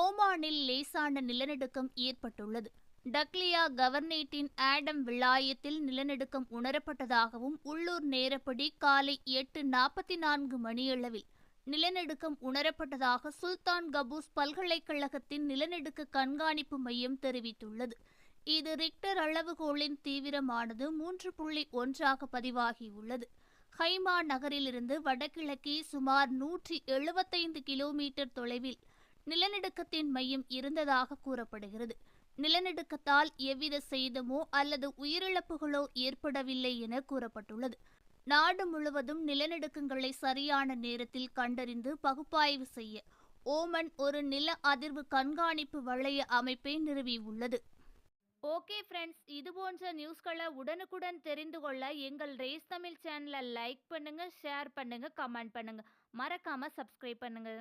ஓமானில் லேசான நிலநடுக்கம் ஏற்பட்டுள்ளது. டக்லியா கவர்னேட்டின் ஆடம் விளாயத்தில் நிலநடுக்கம் உணரப்பட்டதாகவும் உள்ளூர் நேரப்படி காலை எட்டு நாற்பத்தி நான்கு மணியளவில் நிலநடுக்கம் உணரப்பட்டதாக சுல்தான் கபூஸ் பல்கலைக்கழகத்தின் நிலநடுக்க கண்காணிப்பு மையம் தெரிவித்துள்ளது. இது ரிக்டர் அளவுகோலின் தீவிரமானது மூன்று புள்ளி ஒன்றாக பதிவாகியுள்ளது. ஹைமா நகரிலிருந்து வடகிழக்கே சுமார் நூற்றி எழுபத்தைந்து கிலோமீட்டர் தொலைவில் நிலநடுக்கத்தின் மையம் இருந்ததாக கூறப்படுகிறது. நிலநடுக்கத்தால் எவ்வித சேதமோ அல்லது உயிரிழப்புகளோ ஏற்படவில்லை என கூறப்பட்டுள்ளது. நாடு முழுவதும் நிலநடுக்கங்களை சரியான நேரத்தில் கண்டறிந்து பகுப்பாய்வு செய்ய ஓமன் ஒரு நில அதிர்வு கண்காணிப்பு வளைய அமைப்பை நிறுவியுள்ளது. ஓகே ஃப்ரெண்ட்ஸ் இது போன்ற நியூஸ்களை உடனுக்குடன் தெரிந்து கொள்ள எங்கள் ரேஸ் தமிழ் சேனலை லைக் பண்ணுங்க ஷேர் பண்ணுங்க கமெண்ட் பண்ணுங்க. மறக்காம சப்ஸ்கிரைப் பண்ணுங்க.